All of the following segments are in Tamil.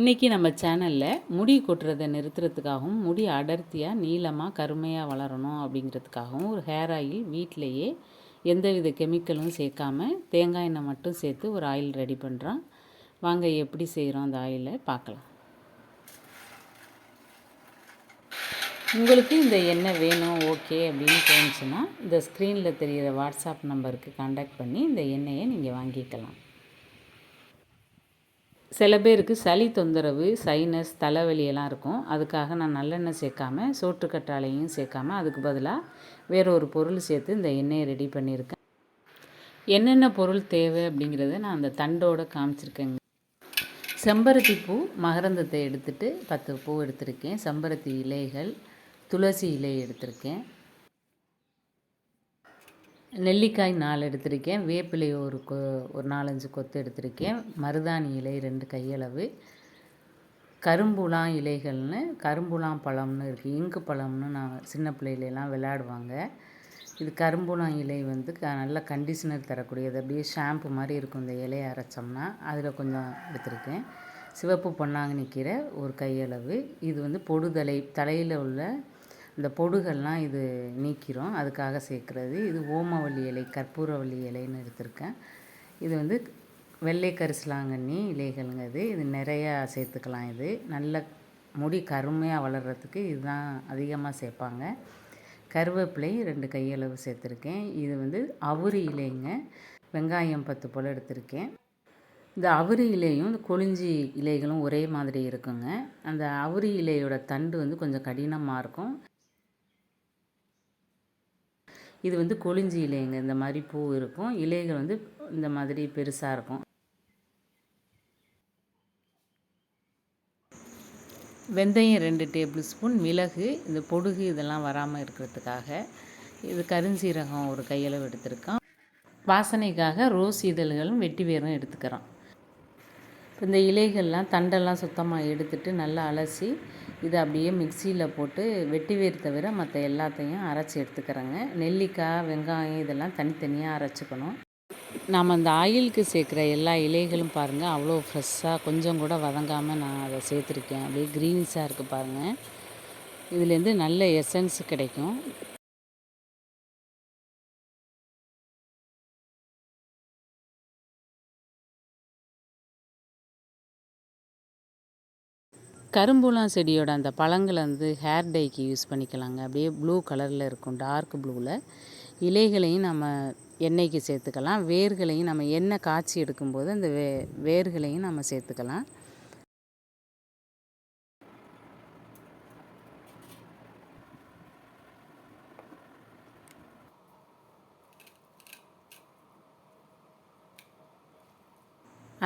இன்றைக்கி நம்ம சேனலில் முடி கொட்டுறதை நிறுத்துறதுக்காகவும் முடி அடர்த்தியாக நீளமாக கருமையாக வளரணும் அப்படிங்கிறதுக்காகவும் ஒரு ஹேர் ஆயில் வீட்டிலையே எந்தவித கெமிக்கலும் சேர்க்காம தேங்காய் எண்ணெய் மட்டும் சேர்த்து ஒரு ஆயில் ரெடி பண்ணுறோம் வாங்க எப்படி செய்கிறோம் அந்த ஆயிலை பார்க்கலாம். உங்களுக்கு இந்த எண்ணெய் வேணும் ஓகே அப்படின்னு தோணுச்சுன்னா இந்த ஸ்க்ரீனில் தெரிகிற வாட்ஸ்அப் நம்பருக்கு காண்டாக்ட் பண்ணி இந்த எண்ணெயை நீங்கள் வாங்கிக்கலாம். சில பேருக்கு சளி தொந்தரவு சைனஸ் தலைவலியெல்லாம் இருக்கும். அதுக்காக நான் நல்லெண்ணெய் சேர்க்காம சோற்றுக்கற்றாழையும் சேர்க்காம அதுக்கு பதிலாக வேற ஒரு பொருள் சேர்த்து இந்த எண்ணெயை ரெடி பண்ணியிருக்கேன். என்னென்ன பொருள் தேவை அப்படிங்கிறத நான் அந்த தண்டோடு காமிச்சிருக்கேங்க. செம்பருத்தி பூ மகரந்தத்தை எடுத்துகிட்டு பத்து பூ எடுத்திருக்கேன். செம்பருத்தி இலைகள் துளசி இலை எடுத்திருக்கேன். நெல்லிக்காய் நாலு எடுத்திருக்கேன். வேப்பிலை ஒரு கொ ஒரு நாலஞ்சு கொத்து எடுத்திருக்கேன். மருதாணி இலை ரெண்டு கையளவு. கரும்புலாம் இலைகள்னு கரும்புலாம் பழம்னு இருக்குது இங்கு பழம்னு நான் சின்ன பிள்ளைகளெல்லாம் விளையாடுவாங்க. இது கரும்புலாம் இலை வந்து க நல்ல கண்டிஷனர் தரக்கூடியது. அப்படியே ஷாம்பு மாதிரி இருக்கும் இந்த இலையை அரைச்சோம்னா அதில் கொஞ்சம் எடுத்திருக்கேன். சிவப்பு பொன்னாங்கண்ணி கீரை ஒரு கையளவு. இது வந்து பொடுதலை தலையில் உள்ள இந்த பொடுகள்லாம் இது நீக்கிறோம். அதுக்காக சேர்க்குறது. இது ஓமவல்லி இலை கற்பூரவல்லி இலைன்னு எடுத்திருக்கேன். இது வந்து வெள்ளை கரிசலாங்கண்ணி இலைகள்ங்க இது. இது நிறையா சேர்த்துக்கலாம் இது. நல்ல முடி கருமையாக வளர்கிறதுக்கு இதுதான் அதிகமாக சேர்ப்பாங்க. கருவேப்பிலை ரெண்டு கையளவு சேர்த்துருக்கேன். இது வந்து அவுரி இலைங்க. வெங்காயம் பத்து போல் எடுத்திருக்கேன். இந்த அவுரி இலையும் இந்த கொழிஞ்சி இலைகளும் ஒரே மாதிரி இருக்குங்க. அந்த அவுரி இலையோட தண்டு வந்து கொஞ்சம் கடினமாக இருக்கும். இது வந்து கொழிஞ்சி இலைங்க. இந்த மாதிரி பூ இருக்கும். இலைகள் வந்து இந்த மாதிரி பெருசாக இருக்கும். வெந்தயம் ரெண்டு டேபிள் ஸ்பூன் மிளகு இந்த பொடுகு இதெல்லாம் வராமல் இருக்கிறதுக்காக. இது கருஞ்சீரகம் ஒரு கையளவு எடுத்திருக்கோம் வாசனைக்காக ரோஸ் இதழ்களும் வெட்டி வேரும் எடுத்துக்கிறோம் இந்த இலைகள்லாம் தண்டெல்லாம் சுத்தமாக எடுத்துட்டு நல்லா அலசி இதை அப்படியே மிக்சியில் போட்டு வெட்டி வேர் தவிர மற்ற எல்லாத்தையும் அரைச்சி எடுத்துக்கிறேங்க. நெல்லிக்காய் வெங்காயம் இதெல்லாம் தனித்தனியாக அரைச்சிக்கணும். நாம் அந்த ஆயிலுக்கு சேர்க்குற எல்லா இலைகளும் பாருங்கள் அவ்வளோ ஃப்ரெஷ்ஷாக கொஞ்சம் கூட வதங்காமல் நான் அதை சேர்த்துருக்கேன். அப்படியே க்ரீன்ஸாக இருக்குது பாருங்கள் இதுலேருந்து நல்ல எசன்ஸ் கிடைக்கும். கரும்புலாம் செடியோட அந்த பழங்களை வந்து ஹேர் டைக்கு யூஸ் பண்ணிக்கலாங்க. அப்படியே ப்ளூ கலரில் இருக்கும் டார்க் ப்ளூவில் இலைகளையும் நம்ம எண்ணெய்க்கு சேர்த்துக்கலாம். வேர்களையும் நம்ம எண்ணெய் காய்ச்சி எடுக்கும்போது அந்த வே வேர்களையும் நம்ம சேர்த்துக்கலாம்.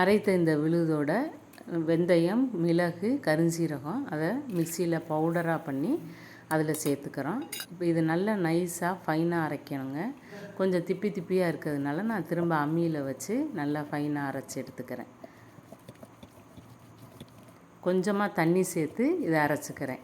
அரைத்த இந்த விழுதோட வெந்தயம் மிளகு கருஞ்சீரகம் அதை மிக்சியில் பவுடராக பண்ணி அதில் சேர்த்துக்கிறோம். இப்போ இது நல்லா நைஸாக ஃபைனாக அரைக்கணுங்க. கொஞ்சம் திப்பி திப்பியாக இருக்கிறதுனால நான் திரும்ப அம்மியில் வச்சு நல்லா ஃபைனாக அரைச்சி எடுத்துக்கிறேன். கொஞ்சமாக தண்ணி சேர்த்து இதை அரைச்சிக்கிறேன்.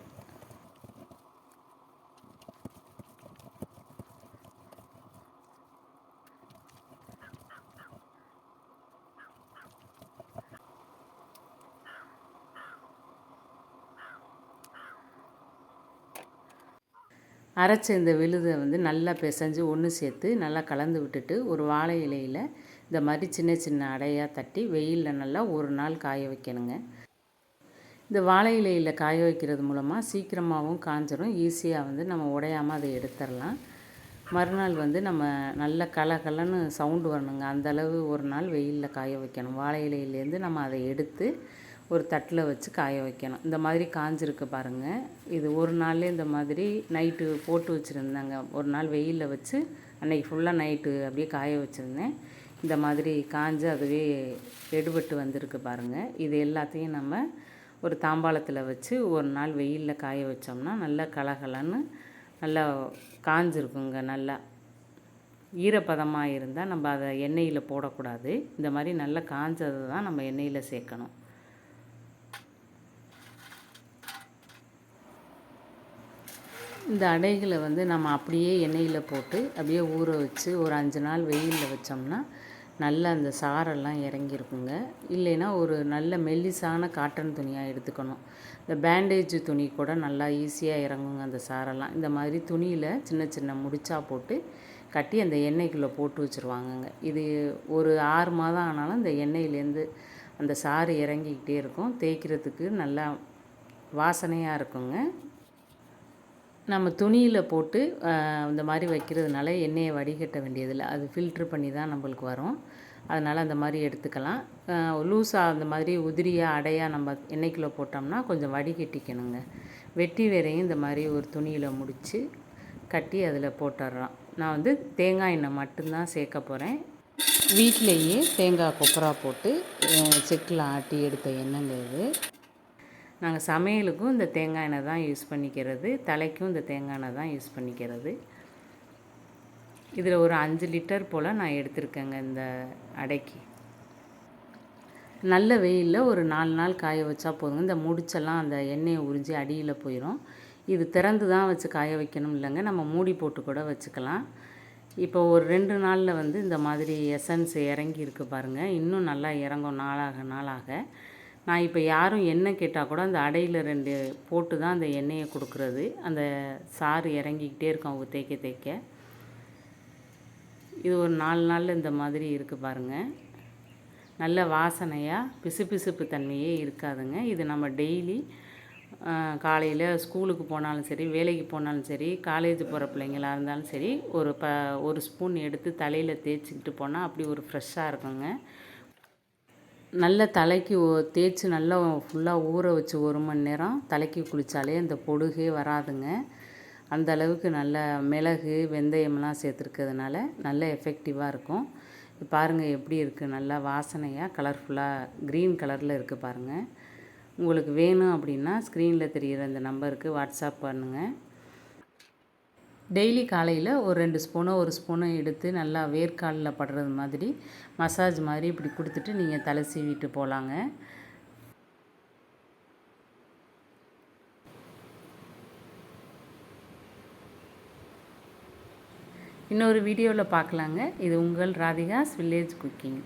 அரைச்ச இந்த விழுதை வந்து நல்லா பிசைஞ்சு ஒன்று சேர்த்து நல்லா கலந்து விட்டுட்டு ஒரு வாழை இலையில் இந்த மாதிரி சின்ன சின்ன அடையாக தட்டி வெயிலில் நல்லா ஒரு நாள் காய வைக்கணுங்க. இந்த வாழை இலையில் காய வைக்கிறது மூலமாக சீக்கிரமாகவும் காஞ்சிரும். ஈஸியாக வந்து நம்ம உடையாமல் அதை எடுத்துடலாம். மறுநாள் வந்து நம்ம நல்ல கலகலன்னு சவுண்டு வரணுங்க. அந்தளவு ஒரு நாள் வெயிலில் காய வைக்கணும். வாழை இலையிலேருந்து நம்ம அதை எடுத்து ஒரு தட்டில் வச்சு காய வைக்கணும். இந்த மாதிரி காஞ்சிருக்கு பாருங்கள் இது ஒரு நாள்லேயே இந்த மாதிரி நைட்டு போட்டு வச்சுருந்தாங்க. ஒரு நாள் வெயிலில் வச்சு அன்றைக்கி ஃபுல்லாக நைட்டு அப்படியே காய வச்சுருந்தேன். இந்த மாதிரி காஞ்சு அதுவே எடுபட்டு வந்திருக்கு பாருங்கள் இது எல்லாத்தையும் நம்ம ஒரு தாம்பாளத்தில் வச்சு ஒரு நாள் வெயிலில் காய வச்சோம்னா நல்லா கலகலன்னு நல்லா காஞ்சிருக்குங்க நல்லா. ஈரப்பதமாக இருந்தால் நம்ம அதை எண்ணெயில் போடக்கூடாது. இந்த மாதிரி நல்லா காஞ்சதை தான் நம்ம எண்ணெயில் சேர்க்கணும். இந்த அடைகளை வந்து நம்ம அப்படியே எண்ணெயில் போட்டு அப்படியே ஊற வச்சு ஒரு அஞ்சு நாள் வெயிலில் வச்சோம்னா நல்ல அந்த சாரெல்லாம் இறங்கியிருக்குங்க. இல்லைன்னா ஒரு நல்ல மெல்லிசான காட்டன் துணியாக எடுத்துக்கணும். இந்த பேண்டேஜ் துணி கூட நல்லா ஈஸியாக இறங்குங்க அந்த சாரெல்லாம். இந்த மாதிரி துணியில் சின்ன சின்ன முடிச்சா போட்டு கட்டி அந்த எண்ணெய்க்குள்ளே போட்டு வச்சுருவாங்கங்க. இது ஒரு ஆறு மாதம் ஆனாலும் அந்த எண்ணெயிலேருந்து அந்த சாறு இறங்கிக்கிட்டே இருக்கும். தேய்க்கிறதுக்கு நல்லா வாசனையாக இருக்குங்க. நம்ம துணியில் போட்டு இந்த மாதிரி வைக்கிறதுனால எண்ணெயை வடிகட்ட வேண்டியதில்லை. அது ஃபில்ட்ரு பண்ணி தான் நம்மளுக்கு வரும். அதனால் அந்த மாதிரி எடுத்துக்கலாம். லூஸாக அந்த மாதிரி உதிரியாக அடையாக நம்ம எண்ணெய்க்குள்ளே போட்டோம்னா கொஞ்சம் வடிகட்டிக்கணுங்க. வெட்டி வேறையும் இந்த மாதிரி ஒரு துணியில் முடித்து கட்டி அதில் போட்டுடுறோம் நான் வந்து தேங்காய் எண்ணெய் மட்டும்தான் சேர்க்க போகிறேன் வீட்டிலேயே தேங்காய் கொப்பரா போட்டு செக்கில் ஆட்டி எடுத்த எண்ணெய்ங்க இது. நாங்கள் சமையலுக்கும் இந்த தேங்காய் எண்ணெய் தான் யூஸ் பண்ணிக்கிறது தலைக்கும் இந்த தேங்காய் எண்ணெய் தான் யூஸ் பண்ணிக்கிறது. இதில் ஒரு அஞ்சு லிட்டர் போல் நான் எடுத்திருக்கேங்க இந்த அடைக்கு. நல்ல வெயிலில் ஒரு நாலு நாள் காய வச்சா போதுங்க. இந்த முடிச்செல்லாம் அந்த எண்ணெயை உறிஞ்சி அடியில் போயிடும் இது திறந்து தான் வச்சு காய வைக்கணும் இல்லைங்க. நம்ம மூடி போட்டு கூட வச்சுக்கலாம். இப்போ ஒரு ரெண்டு நாளில் வந்து இந்த மாதிரி எசன்ஸ் இறங்கி இருக்கு பாருங்கள் இன்னும் நல்லா இறங்கும் நாளாக நாளாக. நான் இப்போ யாரும் எண்ணெய் கேட்டால் கூட அந்த அடையில் ரெண்டு போட்டு தான் அந்த எண்ணெயை கொடுக்குறது. அந்த சாறு இறங்கிக்கிட்டே இருக்கும் அவங்க தேய்க்க தேய்க்க. இது ஒரு நாலு நாளில் இந்த மாதிரி இருக்குது பாருங்கள் நல்ல வாசனையாக பிசுபிசுப்பு தன்மையே இருக்காதுங்க. இது நம்ம டெய்லி காலையில் ஸ்கூலுக்கு போனாலும் சரி வேலைக்கு போனாலும் சரி காலேஜ் போகிற பிள்ளைங்களாக இருந்தாலும் சரி ஒரு ப ஒரு ஸ்பூன் எடுத்து தலையில் தேய்ச்சிக்கிட்டு போனால் அப்படி ஒரு ஃப்ரெஷ்ஷாக இருக்குங்க. நல்ல தலைக்கு தேய்ச்சி நல்லா ஃபுல்லாக ஊற வச்சு ஒரு மணி நேரம் தலைக்கு குளித்தாலே அந்த பொடுகே வராதுங்க. அந்த அளவுக்கு நல்ல மிளகு வெந்தயம்லாம் சேர்த்துருக்கிறதுனால நல்ல எஃபெக்டிவாக இருக்கும். பாருங்கள் எப்படி இருக்குது நல்லா வாசனையாக கலர்ஃபுல்லாக க்ரீன் கலரில் இருக்குது பாருங்கள் உங்களுக்கு வேணும் அப்படின்னா ஸ்க்ரீனில் தெரிகிற அந்த நம்பருக்கு வாட்ஸ்அப் பண்ணுங்கள் டெய்லி காலையில் ஒரு ரெண்டு ஸ்பூனோ ஒரு ஸ்பூனோ எடுத்து நல்லா வேர்க்காலில் படுறது மாதிரி மசாஜ் மாதிரி இப்படி கொடுத்துட்டு நீங்கள் தலை சீவிட்டு போகலாங்க இன்னொரு வீடியோவில் பார்க்கலாங்க இது உங்கள் ராதிகாஸ் வில்லேஜ் குக்கிங்.